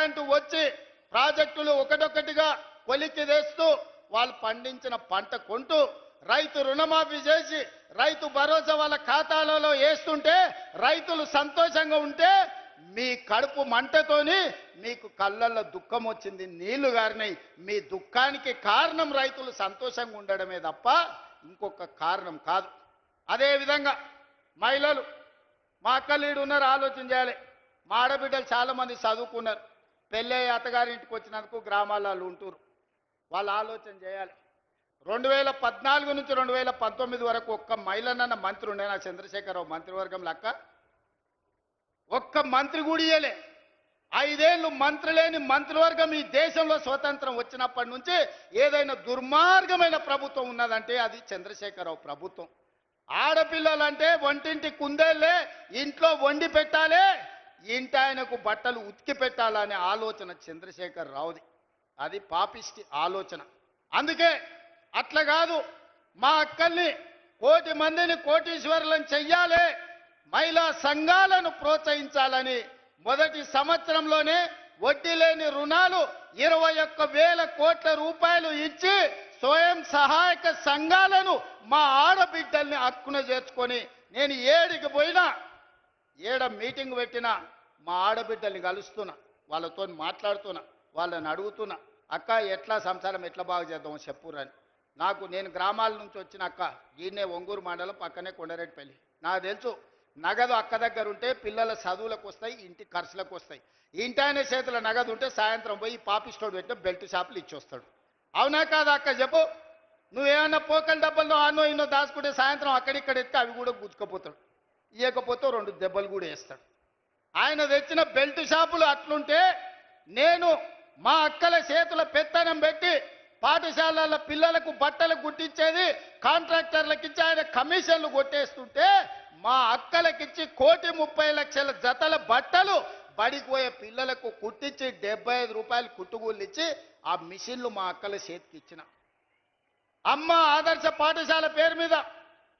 Current వచ్చి ప్రాజెక్టులు ఒకటొకటిగా కొలిక్కి తెస్తూ వాళ్ళు పండించిన పంట కొంటూ రైతు రుణమాఫీ చేసి రైతు భరోసా వాళ్ళ ఖాతాలలో వేస్తుంటే రైతులు సంతోషంగా ఉంటే మీ కడుపు మంటతోని మీకు కళ్ళల్లో దుఃఖం వచ్చింది నీళ్ళు గారినాయి. మీ దుఃఖానికి కారణం రైతులు సంతోషంగా ఉండడమే తప్ప ఇంకొక కారణం కాదు. అదేవిధంగా మహిళలు మా అక్కలీడు ఉన్నారు ఆలోచన చేయాలి. మా ఆడబిడ్డలు చాలామంది చదువుకున్నారు. పెళ్ళే అత్తగారింటికి వచ్చినందుకు గ్రామాలలో ఉంటురు వాళ్ళు ఆలోచన చేయాలి. రెండు వేల పద్నాలుగు నుంచి రెండు వేల పంతొమ్మిది వరకు ఒక్క మహిళనన్న మంత్రి ఉండే నా చంద్రశేఖరరావు మంత్రివర్గం లెక్క. ఒక్క మంత్రి కూడా ఇయ్యలే. మంత్రి లేని మంత్రివర్గం ఈ దేశంలో స్వతంత్రం వచ్చినప్పటి నుంచి ఏదైనా దుర్మార్గమైన ప్రభుత్వం ఉన్నదంటే అది చంద్రశేఖరరావు ప్రభుత్వం. ఆడపిల్లలంటే వంటింటి కుందేళ్ళే ఇంట్లో వండి పెట్టాలి ఇంటి ఆయనకు బట్టలు ఉతికి పెట్టాలనే ఆలోచన చంద్రశేఖర్ రావుది. అది పాపిష్టి ఆలోచన. అందుకే అట్లా కాదు మా అక్కల్ని కోటి మందిని కోటీశ్వరులను చెయ్యాలి మహిళా సంఘాలను ప్రోత్సహించాలని మొదటి సంవత్సరంలోనే వడ్డీ లేని రుణాలు ఇరవై ఒక్క వేల కోట్ల రూపాయలు ఇచ్చి స్వయం సహాయక సంఘాలను మా ఆడబిడ్డల్ని అక్కున చేర్చుకొని నేను ఏడికి పోయినా ఏడ మీటింగ్ పెట్టినా మా ఆడబిడ్డల్ని కలుస్తున్నా వాళ్ళతో మాట్లాడుతున్నా వాళ్ళని అడుగుతున్నా అక్క ఎట్లా సంసారం ఎట్లా బాగు చేద్దాం చెప్పురని నాకు నేను గ్రామాల నుంచి వచ్చిన అక్క ఈయనే ఒంగూరు మండలం పక్కనే కొండరెడ్డిపల్లి. నాకు తెలుసు నగదు అక్క దగ్గర ఉంటే పిల్లల చదువులకు వస్తాయి ఇంటి ఖర్చులకు వస్తాయి. ఇంటి ఆయన చేతుల నగదు ఉంటే సాయంత్రం పోయి పాపిస్టోడ్ పెట్టిన బెల్ట్ షాపులు ఇచ్చొస్తాడు. అవునా కాదా అక్క చెప్పు. నువ్వేమన్నా పోకల డబ్బల్లో ఆనో ఇన్నో దాచుకుంటే సాయంత్రం అక్కడిక్కడ ఎత్తే అవి కూడా గుచ్చుకపోతాడు. ఇవ్వకపోతే రెండు దెబ్బలు కూడా వేస్తాడు. ఆయన తెచ్చిన బెల్ట్ షాపులు అట్లుంటే నేను మా అక్కల చేతుల పెత్తనం పెట్టి పాఠశాలల పిల్లలకు బట్టలు కుట్టించేది కాంట్రాక్టర్లకు ఇచ్చి ఆయన కమిషన్లు కొట్టేస్తుంటే మా అక్కలకిచ్చి కోటి ముప్పై లక్షల జతల బట్టలు బడికి పోయే పిల్లలకు కుట్టించి డెబ్బై ఐదు రూపాయలు కుట్టుగూళ్ళు ఇచ్చి ఆ మిషన్లు మా అక్కల చేతికి ఇచ్చిన అమ్మ ఆదర్శ పాఠశాల పేరు మీద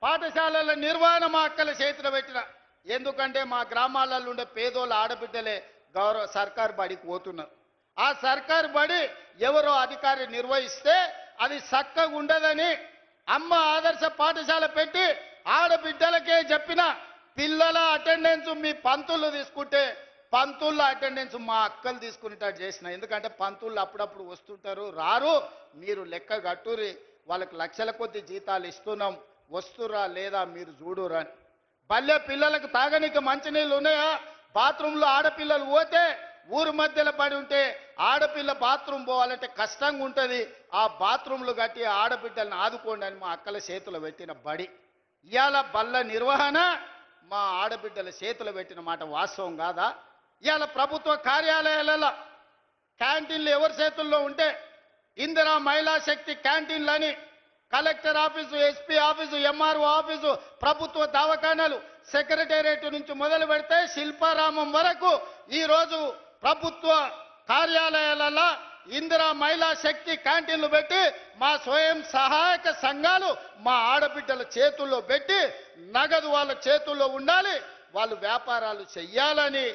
పాఠశాలల నిర్వహణ మా అక్కల చేతిలో పెట్టిన. ఎందుకంటే మా గ్రామాలలో ఉండే పేదోళ్ళ ఆడబిడ్డలే గౌరవ సర్కారు బడికి పోతున్నారు. ఆ సర్కారు బడి ఎవరో అధికారి నిర్వహిస్తే అది చక్కగా ఉండదని అమ్మ ఆదర్శ పాఠశాల పెట్టి ఆడబిడ్డలకే చెప్పిన పిల్లల అటెండెన్స్ మీ పంతులు తీసుకుంటే పంతుల్లో అటెండెన్స్ మా అక్కలు తీసుకునేటట్టు చేసిన. ఎందుకంటే పంతుళ్ళు అప్పుడప్పుడు వస్తుంటారు రారు మీరు లెక్క కట్టురి వాళ్ళకి లక్షల కొద్ది జీతాలు ఇస్తున్నాం. వస్తురా లేదా మీరు చూడురా అని. పల్లె పిల్లలకు తాగనీకి మంచినీళ్ళు ఉన్నాయా? బాత్రూంలో ఆడపిల్లలు పోతే ఊరు మధ్యలో పడి ఉంటే ఆడపిల్ల బాత్రూమ్ పోవాలంటే కష్టంగా ఉంటుంది. ఆ బాత్రూంలు కట్టి ఆడబిడ్డలను ఆదుకోండి అని మా అక్కల చేతులు పెట్టిన బడి. ఇవాళ బల్ల నిర్వహణ మా ఆడబిడ్డల చేతులు పెట్టిన మాట వాస్తవం కాదా? ఇవాళ ప్రభుత్వ కార్యాలయాలలో క్యాంటీన్లు ఎవరి చేతుల్లో ఉంటే Indira Mahila Shakti క్యాంటీన్లని collector office SP office MRO office ప్రభుత్వ దవాఖానాలు సెక్రటేరియట్ నుంచి మొదలు పెడితే శిల్పారామం వరకు ఈరోజు ప్రభుత్వ కార్యాలయాలలో ఇందిరా మహిళా శక్తి క్యాంటీన్లు పెట్టి మా స్వయం సహాయక సంఘాలు మా ఆడబిడ్డల చేతుల్లో పెట్టి నగదు వాళ్ళ చేతుల్లో ఉండాలి వాళ్ళు వ్యాపారాలు చెయ్యాలని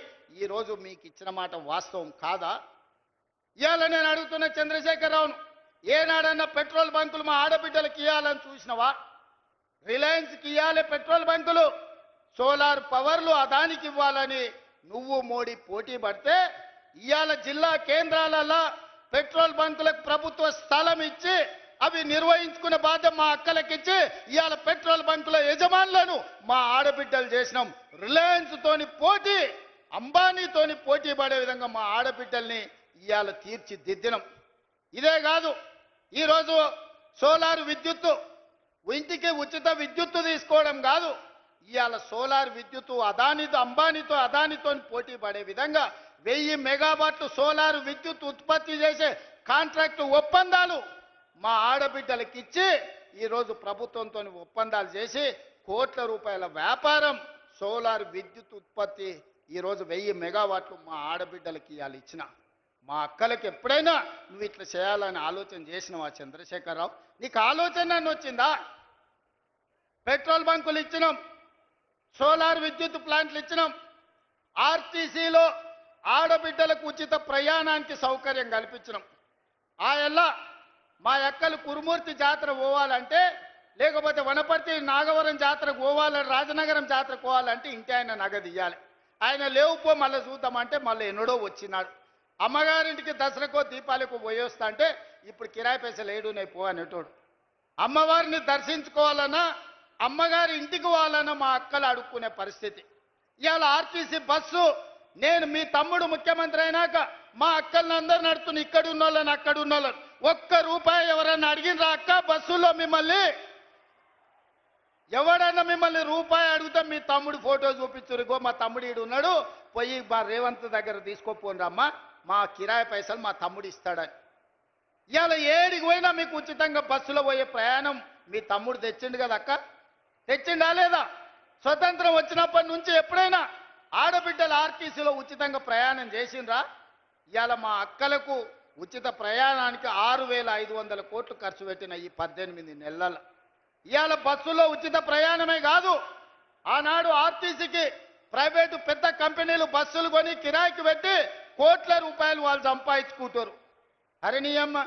ఈరోజు మీకు ఇచ్చిన మాట వాస్తవం కాదా? ఇవాళ నేను అడుగుతున్న చంద్రశేఖరరావును. ఏనాడన్నా పెట్రోల్ బంకులు మా ఆడబిడ్డలకు ఇవ్వాలని చూసినవా? రిలయన్స్కి ఇవ్వాలి పెట్రోల్ బంకులు. సోలార్ పవర్లు అదానికి ఇవ్వాలని నువ్వు మోడీ పోటీ పడితే ఇవాళ జిల్లా కేంద్రాలలో పెట్రోల్ బంకులకు ప్రభుత్వ స్థలం ఇచ్చి అవి నిర్వహించుకునే బాధ్యత మా అక్కలకిచ్చి ఇవాళ పెట్రోల్ బంకుల యజమానులను మా ఆడబిడ్డలు చేసినాం. రిలయన్స్ తోని పోటీ అంబానీతోని పోటీ పడే విధంగా మా ఆడబిడ్డల్ని ఇవాళ తీర్చిదిద్దినం. ఇదే కాదు ఈరోజు సోలార్ విద్యుత్తు ఇంటికి ఉచిత విద్యుత్తు తీసుకోవడం కాదు. ఇవాళ సోలార్ విద్యుత్తు అదానితో అంబానీతో అదానితో పోటీ పడే విధంగా వెయ్యి మెగావాట్లు సోలార్ విద్యుత్ ఉత్పత్తి చేసే కాంట్రాక్టు ఒప్పందాలు మా ఆడబిడ్డలకి ఇచ్చి ఈరోజు ప్రభుత్వంతో ఒప్పందాలు చేసి కోట్ల రూపాయల వ్యాపారం సోలార్ విద్యుత్ ఉత్పత్తి ఈరోజు వెయ్యి మెగావాట్లు మా ఆడబిడ్డలకి ఇవాళ ఇచ్చిన మా అక్కలకి ఎప్పుడైనా నువ్వు ఇట్లా చేయాలని ఆలోచన చేసినవా చంద్రశేఖరరావు? నీకు ఆలోచన వచ్చిందా? పెట్రోల్ బంకులు ఇచ్చినాం. సోలార్ విద్యుత్ ప్లాంట్లు ఇచ్చినాం. ఆర్టీసీలో ఆడబిడ్డలకు ఉచిత ప్రయాణానికి సౌకర్యం కల్పించినాం. ఆ మా ఎక్కలు కురుమూర్తి జాతర పోవాలంటే లేకపోతే వనపర్తి నాగవరం జాతరకు పోవాలని రాజనగరం జాతరకు పోవాలంటే ఇంటి ఆయన నగదు ఇవ్వాలి ఆయన లేవుపో మళ్ళీ చూద్దామంటే మళ్ళీ ఎన్నడో వచ్చినాడు. అమ్మగారింటికి దసరాకో దీపాలకు పోయొస్తా అంటే ఇప్పుడు కిరాయి పైసలు ఏడునే పో అనేటోడు. అమ్మవారిని దర్శించుకోవాలన్నా అమ్మగారి ఇంటికి పోవాలన్నా మా అక్కలు అడుక్కునే పరిస్థితి. ఇవాళ ఆర్టీసీ బస్సు నేను మీ తమ్ముడు ముఖ్యమంత్రి అయినాక మా అక్కల్ని అందరు నడుతున్న ఇక్కడ ఉన్న వాళ్ళని అక్కడ ఉన్నోళ్ళని ఒక్క రూపాయి ఎవరన్నా అడిగినరా అక్క బస్సులో మిమ్మల్ని? ఎవడన్నా మిమ్మల్ని రూపాయి అడిగితే మీ తమ్ముడు ఫోటో చూపించురుగో మా తమ్ముడు ఈడు ఉన్నాడు పోయి మా రేవంత్ దగ్గర తీసుకోపోండి అమ్మా మా కిరాయి పైసలు మా తమ్ముడు ఇస్తాడని. ఇవాళ ఏడికి పోయినా మీకు ఉచితంగా బస్సులో పోయే ప్రయాణం మీ తమ్ముడు తెచ్చిండు కదా అక్క? తెచ్చిండా లేదా? స్వతంత్రం వచ్చినప్పటి నుంచి ఎప్పుడైనా ఆడబిడ్డలు ఆర్టీసీలో ఉచితంగా ప్రయాణం చేసిండ్రా? ఇవాళ మా అక్కలకు ఉచిత ప్రయాణానికి ఆరు వేల ఐదు వందల కోట్లు ఖర్చు పెట్టిన ఈ పద్దెనిమిది నెలల. ఇవాళ బస్సులో ఉచిత ప్రయాణమే కాదు ఆనాడు ఆర్టీసీకి ప్రైవేటు పెద్ద కంపెనీలు బస్సులు కొని కిరాయికి పెట్టి కోట్ల రూపాయలు వాళ్ళు సంపాదించుకుంటారు. అరే నీయమ్మ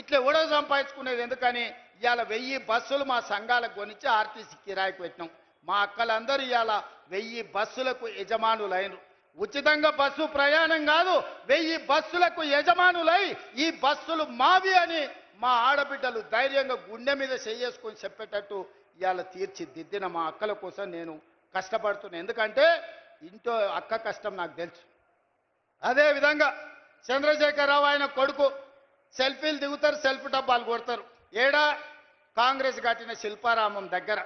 ఇట్లా ఎవడో సంపాదించుకునేది ఎందుకని? ఇవాళ వెయ్యి బస్సులు మా సంఘాలకు కొనిచ్చి ఆర్టీసీ కిరాయికి పెట్టినాం. మా అక్కలందరూ ఇవాళ వెయ్యి బస్సులకు యజమానులైనరు. ఉచితంగా బస్సు ప్రయాణం కాదు వెయ్యి బస్సులకు యజమానులై ఈ బస్సులు మావి అని మా ఆడబిడ్డలు ధైర్యంగా గుండె మీద చేసుకొని చెప్పేటట్టు ఇవాళ తీర్చిదిద్దిన మా అక్కల కోసం నేను కష్టపడుతున్నాను ఎందుకంటే ఇంట్లో అక్క కష్టం నాకు తెలుసు. అదేవిధంగా చంద్రశేఖరరావు ఆయన కొడుకు సెల్ఫీలు దిగుతారు సెల్ఫీ డబ్బాలు కొడతారు. ఏడా? కాంగ్రెస్ కట్టిన శిల్పారామం దగ్గర.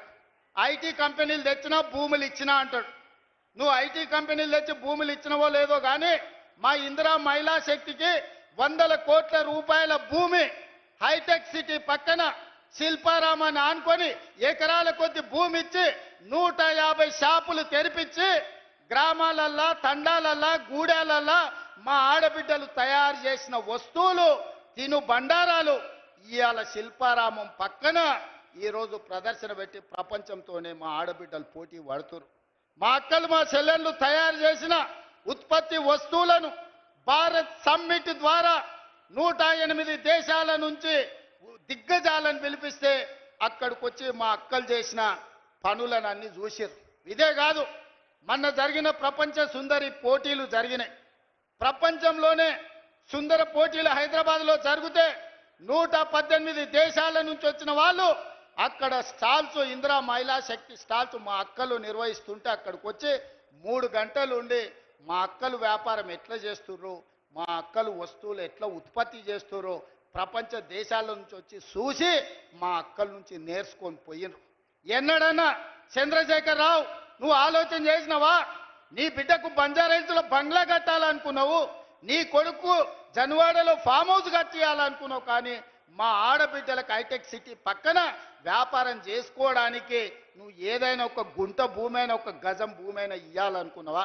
ఐటీ కంపెనీలు తెచ్చినా భూములు ఇచ్చినా అంటాడు. నువ్వు ఐటీ కంపెనీలు తెచ్చి భూములు ఇచ్చినవో లేదో కానీ మా ఇందిరా మహిళా శక్తికి వందల కోట్ల రూపాయల భూమి హైటెక్ సిటీ పక్కన శిల్పారామాన్ని ఆనుకొని ఎకరాల కొద్ది భూమి ఇచ్చి నూట యాభై షాపులు తెరిపించి గ్రామాలల్లా తండాలల్లా గూడాలల్లా మా ఆడబిడ్డలు తయారు చేసిన వస్తువులు తిను బండారాలు ఇవాళ శిల్పారామం పక్కన ఈరోజు ప్రదర్శన పెట్టి ప్రపంచంతోనే మా ఆడబిడ్డలు పోటీ పడుతురు. మా అక్కలు మా చెల్లెళ్ళు తయారు చేసిన ఉత్పత్తి వస్తువులను భారత్ సమ్మిట్ ద్వారా నూట ఎనిమిది దేశాల నుంచి దిగ్గజాలను పిలిపిస్తే అక్కడికి వచ్చి మా అక్కలు చేసిన పనులను అన్ని చూసిరు ఇదే కాదు మొన్న జరిగిన ప్రపంచ సుందరి పోటీలు జరిగినాయి. ప్రపంచంలోనే సుందర పోటీలు హైదరాబాద్లో జరిగితే నూట పద్దెనిమిది దేశాల నుంచి వచ్చిన వాళ్ళు అక్కడ స్టాల్స్ ఇందిరా మహిళా శక్తి స్టాల్స్ మా అక్కలు నిర్వహిస్తుంటే అక్కడికి వచ్చి మూడు గంటలు ఉండి మా అక్కలు వ్యాపారం ఎట్లా చేస్తుర్రు? మా అక్కలు వస్తువులు ఎట్లా ఉత్పత్తి చేస్తుర్రు? ప్రపంచ దేశాల నుంచి వచ్చి చూసి మా అక్కల నుంచి నేర్చుకొని పోయినరు ఎన్నడన్నా చంద్రశేఖర్ రావు నువ్వు ఆలోచన చేసినవా? నీ బిడ్డకు బంజారాహిల్స్లో బంగ్లా కట్టాలనుకున్నావు. నీ కొడుకు జన్వాడలో ఫామ్ హౌస్ కట్టియాలనుకున్నావు కానీ మా ఆడబిడ్డలకు హైటెక్ సిటీ పక్కన వ్యాపారం చేసుకోవడానికి నువ్వు ఏదైనా ఒక గుంట భూమైనా ఒక గజం భూమైనా ఇయ్యాలనుకున్నావా? ఇవ్వాలనుకున్నావా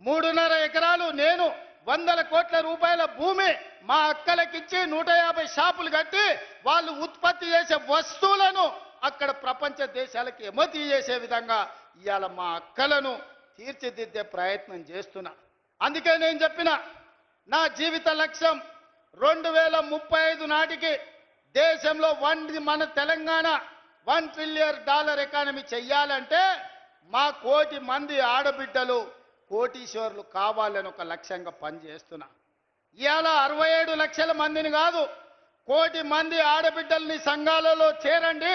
మూడున్నర ఎకరాలు నేను వందల కోట్ల రూపాయల భూమి మా అక్కలకిచ్చి నూట యాభై షాపులు కట్టి వాళ్ళు ఉత్పత్తి చేసే వస్తువులను అక్కడ ప్రపంచ దేశాలకు ఎమతి చేసే విధంగా ఇవాళ మా అక్కలను తీర్చిదిద్దే ప్రయత్నం చేస్తున్నా. అందుకే నేను చెప్పిన నా జీవిత లక్ష్యం రెండు వేల ముప్పై ఐదు నాటికి దేశంలో వన్ మన Telangana one trillion dollar economy చెయ్యాలంటే మా కోటి మంది ఆడబిడ్డలు కోటీశ్వర్లు కావాలని ఒక లక్ష్యంగా పనిచేస్తున్నా. ఇవాళ అరవై ఏడు లక్షల మందిని కాదు కోటి మంది ఆడబిడ్డల్ని సంఘాలలో చేరండి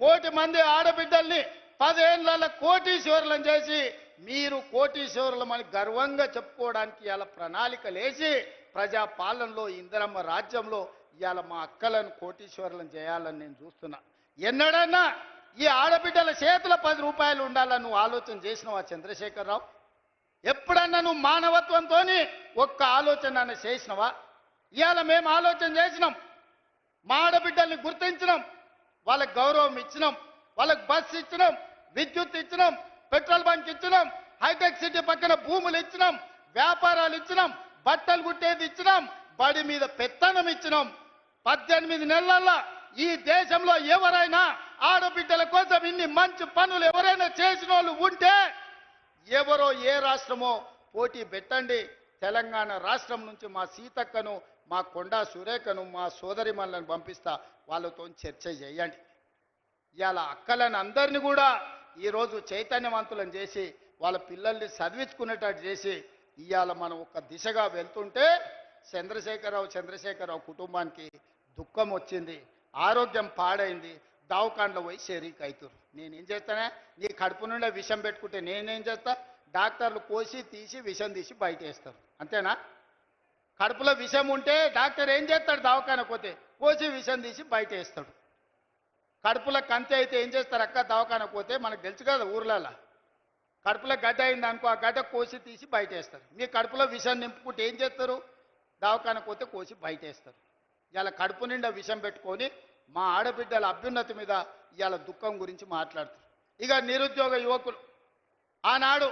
కోటి మంది ఆడబిడ్డల్ని పదేళ్ళ కోటీశ్వరులను చేసి మీరు కోటీశ్వరులమని గర్వంగా చెప్పుకోవడానికి ఇలా ప్రణాళిక లేచి ప్రజా పాలనలో ఇందిరమ్మ రాజ్యంలో ఇవాళ మా అక్కలను కోటీశ్వరులను చేయాలని నేను చూస్తున్నా. ఎన్నడన్నా ఈ ఆడబిడ్డల చేతుల పది రూపాయలు ఉండాలని నువ్వు ఆలోచన చేసినావా చంద్రశేఖరరావు? ఎప్పుడన్నా నువ్వు మానవత్వంతో ఒక్క ఆలోచన చేసినవా? ఇవాళ మేము ఆలోచన చేసినాం. మా ఆడబిడ్డల్ని గుర్తించినాం. వాళ్ళకి గౌరవం ఇచ్చినాం వాళ్ళకి బస్ ఇచ్చినాం విద్యుత్ ఇచ్చినాం పెట్రోల్ బంక్ ఇచ్చినాం హైటెక్ సిటీ పక్కన భూములు ఇచ్చినాం వ్యాపారాలు ఇచ్చినాం బట్టలు కుట్టేది ఇచ్చినాం బడి మీద పెత్తనం ఇచ్చినాం. పద్దెనిమిది నెలల్లో ఈ దేశంలో ఎవరైనా ఆడబిడ్డల కోసం ఇన్ని మంచి పనులు ఎవరైనా చేసిన వాళ్ళు ఉంటే ఎవరో ఏ రాష్ట్రమో పోటీ పెట్టండి. తెలంగాణ రాష్ట్రం నుంచి మా సీతక్కను మా కొండా సురేఖను మా సోదరిమల్ని పంపిస్తా వాళ్ళతో చర్చ చేయండి. ఇవాళ అక్కలను అందరిని కూడా ఈరోజు చైతన్యవంతులను చేసి వాళ్ళ పిల్లల్ని చదివించుకునేటట్టు చేసి ఇవాళ మనం ఒక దిశగా వెళ్తుంటే చంద్రశేఖరరావు చంద్రశేఖరరావు కుటుంబానికి దుఃఖం వచ్చింది ఆరోగ్యం పాడైంది దావకాండ్లో పోయి షరీక్ అవుతారు నేనేం చేస్తానే నీ కడుపు నుండే విషం పెట్టుకుంటే నేనేం చేస్తా? డాక్టర్లు కోసి తీసి విషం తీసి బయట వేస్తారు అంతేనా? కడుపులో విషం ఉంటే డాక్టర్ ఏం చేస్తాడు? దవాఖాన పోతే కోసి విషం తీసి బయట వేస్తాడు. కడుపులో కంతి అయితే ఏం చేస్తారు? అక్క దవాఖాన పోతే మనకు తెలుసు కదా ఊర్లలో. కడుపులో గడ్డ అయింది అనుకో ఆ గడ్డ కోసి తీసి బయట వేస్తారు. మీ కడుపులో విషం నింపుకుంటే ఏం చేస్తారు? దవాఖాన పోతే కోసి బయట వేస్తారు. ఇలా కడుపు నిండా విషం పెట్టుకొని మా ఆడబిడ్డల అభ్యున్నతి మీద ఇవాళ దుఃఖం గురించి మాట్లాడుతారు ఇక నిరుద్యోగ యువకులు ఆనాడు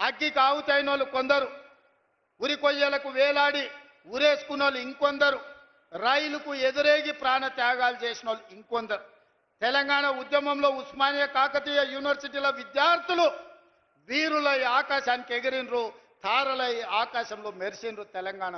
అగ్గి కావుతైన వాళ్ళు కొందరు ఉరి కొయ్యలకు వేలాడి ఉరేసుకున్న వాళ్ళు ఇంకొందరు. రైలుకు ఎదురేగి ప్రాణ త్యాగాలు చేసిన వాళ్ళు ఇంకొందరు. తెలంగాణ ఉద్యమంలో ఉస్మానియా కాకతీయ యూనివర్సిటీల విద్యార్థులు వీరులై ఆకాశానికి ఎగిరినరు తారలై ఆకాశంలో మెరిసినరు తెలంగాణ